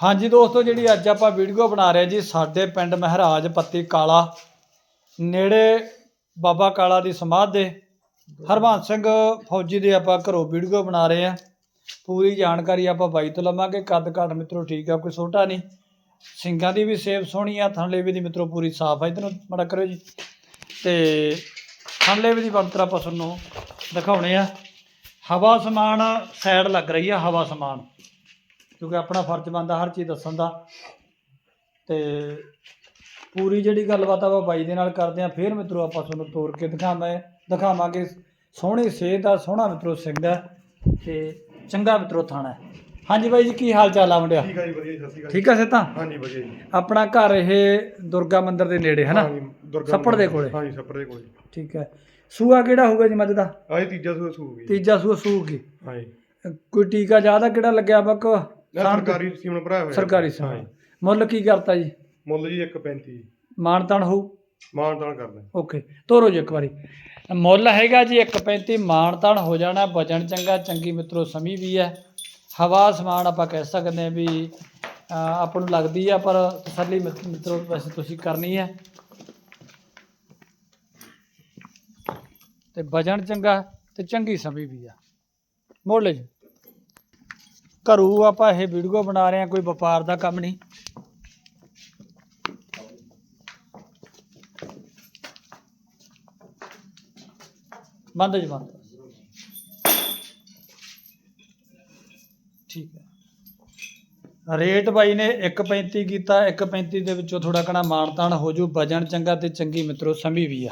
ਹਾਂਜੀ ਦੋਸਤੋ, ਜਿਹੜੀ ਅੱਜ ਆਪਾਂ ਵੀਡੀਓ ਬਣਾ ਰਹੇ ਜੀ, ਸਾਡੇ ਪਿੰਡ ਮਹਾਰਾਜ ਪੱਤੀ ਕਾਲਾ, ਨੇੜੇ ਬਾਬਾ ਕਾਲਾ ਦੀ ਸਮਾਧ ਦੇ। ਹਰਬੰਸ ਸਿੰਘ ਫੌਜੀ ਦੇ ਆਪਾਂ ਘਰੋਂ ਵੀਡੀਓ ਬਣਾ ਰਹੇ ਹਾਂ। ਪੂਰੀ ਜਾਣਕਾਰੀ ਆਪਾਂ ਬਾਈ ਤੋਂ ਲਵਾਂਗੇ। ਕੱਦ ਘੱਟ ਮਿੱਤਰੋ, ਠੀਕ ਆ, ਕੋਈ ਛੋਟਾ ਨਹੀਂ। ਸਿੰਘਾਂ ਦੀ ਵੀ ਸੇਵ ਸੋਹਣੀ ਆ, ਥਣਲੇ ਵੀ ਦੀ ਮਿੱਤਰੋ, ਪੂਰੀ ਸਾਫ਼ ਆ। ਇਧਰ ਨੂੰ ਮੜਾ ਕਰਿਓ ਜੀ। ਤੇ ਥਣਲੇ ਵੀ ਦੀ ਬਣਤਰ ਆਪਾਂ ਤੁਹਾਨੂੰ ਦਿਖਾਉਣੇ ਆ। ਹਵਾ ਸਮਾਨ ਸਾਈਡ ਲੱਗ ਰਹੀ ਆ, ਹਵਾ ਸਮਾਨ। ਕਿਉਂਕਿ ਆਪਣਾ ਫਰਜ਼ ਬਣਦਾ ਹਰ ਚੀਜ਼ ਦੱਸਣ ਦਾ। ਤੇ ਪੂਰੀ ਜਿਹੜੀ ਗੱਲਬਾਤ ਆਪਾਂ ਬਾਈ ਦੇ ਨਾਲ ਕਰਦੇ ਆ ਫਿਰ ਮਿੱਤਰੋ ਆਪਾਂ ਤੁਹਾਨੂੰ ਤੋੜ ਕੇ ਦਿਖਾਵਾਂ ਦਿਖਾਵਾਂਗੇ। ਸੋਹਣੀ ਸਿਹਤ ਆ ਸੋਹਣਾ ਮਿੱਤਰੋ ਸਿੰਘ ਆ ਤੇ ਚੰਗਾ ਮਿੱਤਰੋ ਥਾਣਾ। ਹੈ। ਹਾਂਜੀ ਬਾਈ ਜੀ ਕੀ ਹਾਲ ਚਾਲ ਆ ਮੁੰਡਿਆ? ਠੀਕ ਆ ਜੀ ਵਧੀਆ ਜੀ, ਸਤਿ ਸ਼੍ਰੀ ਅਕਾਲ ਠੀਕ ਆ ਸੇਤਾ ਹਾਂਜੀ ਵਧੀਆ ਜੀ। ਆਪਣਾ ਘਰ ਇਹ ਦੁਰਗਾ ਮੰਦਿਰ ਦੇ ਨੇੜੇ ਹੈ ਨਾ? ਹਾਂਜੀ, ਦੁਰਗਾ ਸੱਪੜ ਦੇ। ਕੋਲੇ। ਹਾਂਜੀ ਸੱਪੜ ਦੇ ਕੋਲੇ। ਠੀਕ ਹੈ। ਸੂਆ ਕਿਹੜਾ ਹੋਊਗਾ ਜੀ ਮੱਝ ਦਾ? ਆਹ ਤੀਜਾ ਸੂਆ ਸੂਗੀ ਤੀਜਾ ਸੂਆ ਸੂਗੀ ਹਾਂਜੀ। ਕੋਈ ਟੀਕਾ ਜ਼ਿਆਦਾ ਕਿਹੜਾ ਲੱਗਿਆ ਬੱਕ? ਸਰਕਾਰੀ ਸੀਮਨ ਭਰਾ ਹੋਇਆ। ਸਰਕਾਰੀ ਸਾਂ ਮੁੱਲ ਕੀ ਕਰਤਾ ਜੀ? ਮੁੱਲ ਜੀ 1.35 ਮਾਨਤਾਨ ਹੋਊ? ਮਾਨ ਤਾਨ ਕਰਦੇ ਓਕੇ ਤੋਰੋ ਜੀ ਇੱਕ ਵਾਰੀ। ਮੁੱਲ ਹੈਗਾ ਜੀ 1.35 ਮਾਨਤਾਨ ਹੋ ਜਾਣਾ ਵਜਨ ਚੰਗਾ ਚੰਗੀ ਮਿੱਤਰੋ ਸਮੀ ਵੀ ਹੈ। ਹਵਾ ਸਮਾਨ ਆਪਾਂ ਕਹਿ ਸਕਦੇ ਹਾਂ ਵੀ ਆਪਾਂ ਨੂੰ ਲੱਗਦੀ ਆ ਪਰ ਤਸੱਲੀ ਮਿੱਤ- ਮਿੱਤਰੋ ਵੈਸੇ ਤੁਸੀਂ ਕਰਨੀ ਹੈ। ਤੇ ਵਜਨ ਚੰਗਾ ਤੇ ਚੰਗੀ ਸਮੀ ਵੀ ਆ। ਮੋੜ ਲੈ ਜੀ। ਘਰੂ ਆਪਾਂ ਇਹ ਵੀਡੀਓ ਬਣਾ ਰਹੇ ਹਾਂ, ਕੋਈ ਵਪਾਰ ਦਾ ਕੰਮ ਨਹੀਂ। ਬੰਦ ਜੀ, ਬੰਦ। ਠੀਕ ਹੈ। ਰੇਟ ਬਾਈ ਨੇ 1.35 ਕੀਤਾ 1.35 ਦੇ ਵਿੱਚੋਂ ਥੋੜਾ ਕਣਾ ਮਾਨਤਾਨ ਹੋ ਜੂ। ਵਜਨ ਚੰਗਾ ਤੇ ਚੰਗੀ ਮਿੱਤਰੋ ਸਮੀ ਵੀ ਆ।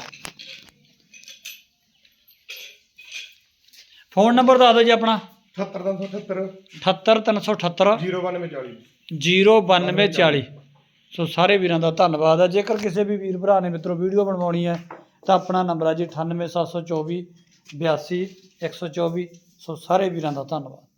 ਫੋਨ ਨੰਬਰ ਦੱਸ ਦਿਓ ਜੀ ਆਪਣਾ। 77378 78378 09240 09240 ਸੋ ਸਾਰੇ ਵੀਰਾਂ ਦਾ ਧੰਨਵਾਦ ਹੈ ਜੇਕਰ ਕਿਸੇ ਵੀ ਵੀਰ ਭਰਾ ਨੇ ਮਿੱਤਰੋ ਵੀਡੀਓ ਬਣਵਾਉਣੀ ਹੈ ਤਾਂ ਆਪਣਾ ਨੰਬਰ ਹੈ ਜੀ 98724 82 124 ਸੋ ਸਾਰੇ ਵੀਰਾਂ ਦਾ ਧੰਨਵਾਦ।